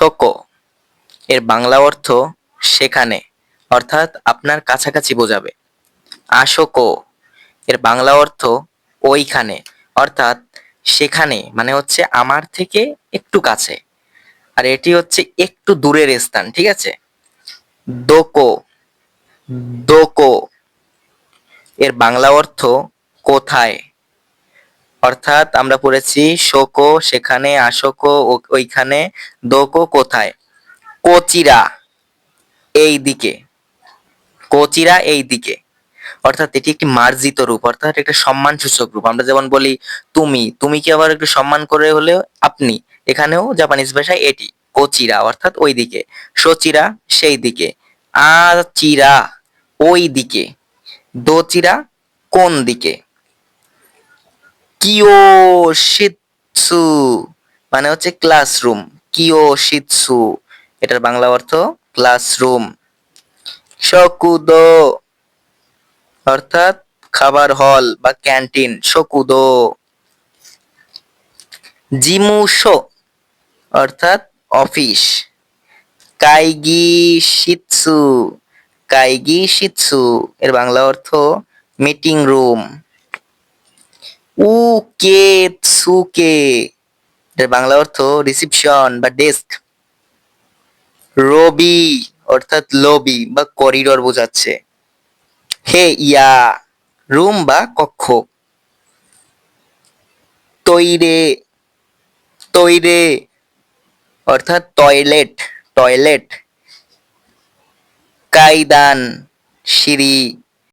শোকো এর বাংলা অর্থ সেখানে অর্থাৎ আপনার কাছাকাছি বোঝাবে। আশোকো। এর বাংলা অর্থ ওইখানে অর্থাৎ সেখানে মানে হচ্ছে আমার থেকে একটু কাছে। আর এটি হচ্ছে একটু দূরের স্থান, ঠিক আছে? দোকো। দোকো। এর বাংলা অর্থ কোথায় অর্থাৎ আমরা পড়েছি শোকো সেখানে আশোকো ওইখানে, দোকো কোথায়? কোচিরা, এই দিকে। কোচিরা এই দিকে। অর্থাৎ এটি একটি মার্জিত রূপ, অর্থাৎ একটা সম্মানসূচক রূপ। আমরা যেমন বলি, তুমি তুমি কি আবার একটু সম্মান করে হলেও আপনি? এখানেও জাপানিজ ভাষায় এটি, কোচিরা অর্থাৎ ওই দিকে। সচিরা সেই দিকে। আচিরা, ওই দিকে। দোচিরা, কোন দিকে? কিয়োশিৎসু মানে হচ্ছে ক্লাসরুম কিয়োশিৎসু এটার বাংলা অর্থ ক্লাসরুম শকুদো, অর্থাৎ খাবার হল বা ক্যান্টিন শকুদো। জিমুশো অর্থাৎ অফিস কাইগি শিৎসু কাইগি শিৎসু, এর বাংলা অর্থ মিটিং রুম উকেতসুকে এর বাংলা অর্থ রিসিপশন বা ডেস্ক রবি অর্থাৎ লবি বা করিডর বোঝাচ্ছে। হে ইয়া রুম বা কক্ষ। তৈরে তৈরে অর্থাৎ টয়লেট টয়লেট কাইদান সিঁড়ি।